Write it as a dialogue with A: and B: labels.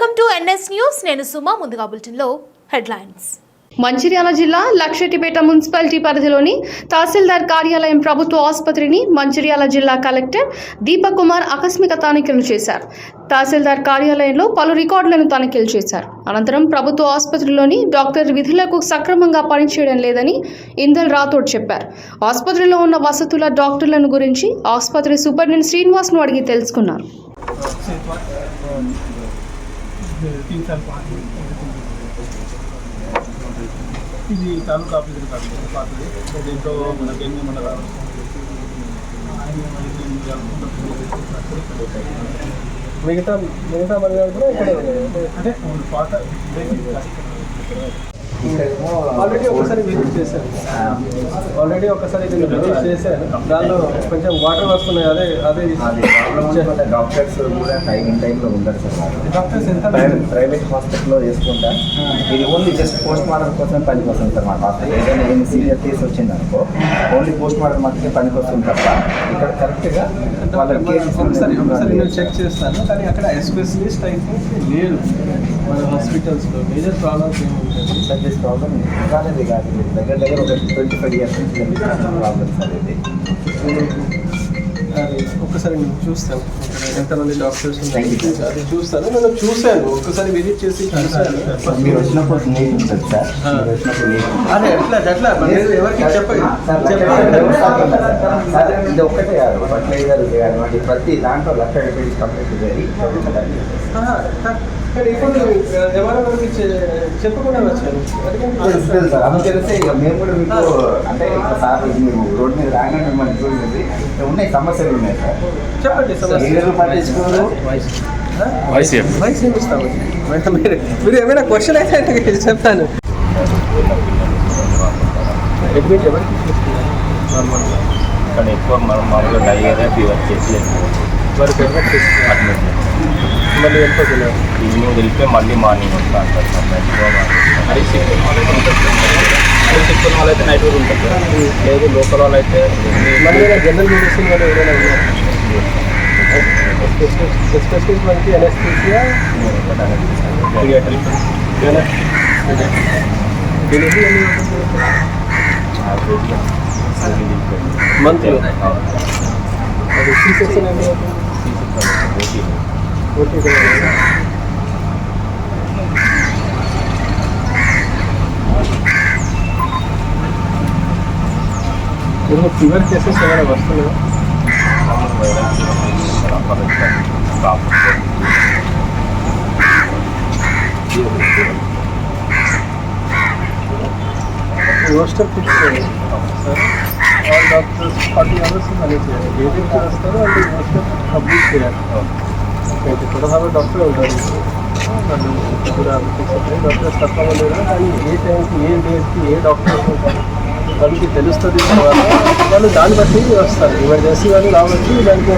A: Welcome to NS news. నేను సుమా ముందుగా బులెటిన్లో హెడ్లైన్స్.
B: మంచిర్యాల జిల్లా లక్షటిపేట మున్సిపాలిటీ పరిధిలోని తహసీల్దార్ కార్యాలయం ప్రభుత్వ ఆసుపత్రిని మంచిర్యాల జిల్లా కలెక్టర్ దీపక్ కుమార్ ఆకస్మిక తనిఖీలు చేశారు. తహసీల్దార్ కార్యాలయంలో పలు రికార్డులను తనిఖీలు చేశారు. అనంతరం ప్రభుత్వ ఆసుపత్రిలోని డాక్టర్ విధులకు సక్రమంగా పనిచేయడం లేదని ఇందల్ రాథోడ్ చెప్పారు. ఆసుపత్రిలో ఉన్న వసతుల డాక్టర్లను గురించి ఆసుపత్రి సూపరింటెండెంట్ శ్రీనివాస్ను అడిగి తెలుసుకున్నారు.
C: तीन साल पाँच ఇది తాలూకా ఆఫీసర్ కాదు పాతది సో దీంట్లో మనకి ఎన్ని మండలాలు
D: మిగతా మిగతా మండలాలు కూడా ఇక్కడ
C: అంటే పాత
D: ఆల్రెడీ ఒకసారి విజిట్ చేశాను ఆల్రెడీ ఒకసారి విజిట్ చేశాను దానిలో కొంచెం వాటర్ వస్తున్నాయి అదే అదే
E: డాక్టర్స్ కూడా టైం ఇన్ టైంలో ఉండరు సార్.
C: డాక్టర్స్ ఎంత
E: ప్రైవేట్ హాస్పిటల్లో చేసుకుంటా. ఇది ఓన్లీ జస్ట్ పోస్ట్ మార్టం కోసం పనికి వస్తుంది సార్ మా హాస్పిటల్ ఏదైనా ఏమి సీరియస్ కేసు వచ్చింది అనుకో ఓన్లీ పోస్ట్ మార్టం మట్టుకే పనికి వస్తుంది తప్ప ఇక్కడ కరెక్ట్గా కేసు
D: ఒకసారి ఒకసారి నేను చెక్ చేస్తాను. కానీ అక్కడ ఎస్పెషలిస్ట్ అయితే లేరు. మన హాస్పిటల్స్లో మేజర్ ప్రాబ్లమ్స్ ఏముంటుంది
E: సార్ దిస్ ప్రాబ్లమ్ కాలేదు కాదు దగ్గర దగ్గర ఒక ట్వంటీ ఫైవ్ ఇయర్స్ నుంచి జరుగుతున్న ప్రాబ్లమ్ సార్ ఇది
D: ఒక్కసారి నేను చూస్తాను. ఎంతమంది డాక్టర్స్. అది చూస్తాను. నేను చూశాను. ఒక్కసారి విజిట్ చేసి చూశాను.
E: మీరు వచ్చినప్పుడు నీట్ ఉంటుంది సార్ మీరు వచ్చినప్పుడు నీట్ ఉంటుంది.
D: అదే ఎట్లా ఎట్లా నేను ఎవరికి చెప్పండి.
E: సార్,
D: చెప్పండి.
E: ఇది ఒక్కటే కాదు. ఫర్టిలైజర్ కానివ్వండి ప్రతి దాంట్లో లక్ష కంప్లీట్ చేయాలి. తెలుసు ఇక మేము కూడా మీకు అంటే ఇక సార్ మీరు రోడ్ మీద రాగానే మిమ్మల్ని చూసింది ఇక్కడ ఉన్నాయి సమస్యలు ఉన్నాయి సార్.
D: చెప్పండి సమస్య
E: ఏదో పట్టించుకోరు
D: వయసు వయసు ఏమి ఇస్తాము మీరు మీరు ఏమైనా క్వశ్చన్ అయితే చెప్తాను అడ్మిట్ ఎవరికి
F: ఇక్కడ ఎక్కువ మనం మామూలుగా డయేరియా ఫీవర్ చేసి
D: వారికి
F: అడ్మిట్
D: మళ్ళీ వెళ్ళిపోతున్నారు
F: ఈవినింగ్ వెళ్తే మళ్ళీ మార్నింగ్ వస్తా అంటారు సార్ ఎక్కువ అది సిక్ వాళ్ళైతే ఉంటుంది అది సిక్ ఉన్న వాళ్ళైతే నైట్ కూడా ఉంటుంది సార్. లేదు లోకల్ వాళ్ళు అయితే
D: మళ్ళీ జనరల్ మెడిసిన్ వాళ్ళు ఎవరైనా ఉన్నారు ఎస్పెషలిస్ట్ మనకి ఎనెస్థీసియా మంత్లీ అది సీ సెక్షన్ ఎన్ని అవుతుంది ఓకే కదా ఇప్పుడు ఫీవర్ కేసెస్ ఏమైనా వస్తున్నాయా రోస్టర్ ఫిక్స్ చేయాలి సరే ఆల్ డాక్టర్స్ ఫార్టీ అవర్స్ పని చేయాలి ఏదైతే వస్తారో వాళ్ళు రోస్టర్ కంప్లీట్ చేయాలి ఓకే పదహారు అయితే ఉంటారు వాళ్ళు కూడా ఫిక్స్ అవుతాయి డాక్టర్స్ తక్కువ లేదా కానీ ఏ టైంకి ఏ డేట్కి ఏ డాక్టర్స్ ఉంటారు వాళ్ళకి తెలుస్తుంది తర్వాత వాళ్ళు దాన్ని బట్టి వస్తారు ఎమర్జెన్సీ వాళ్ళు రావచ్చు దానికి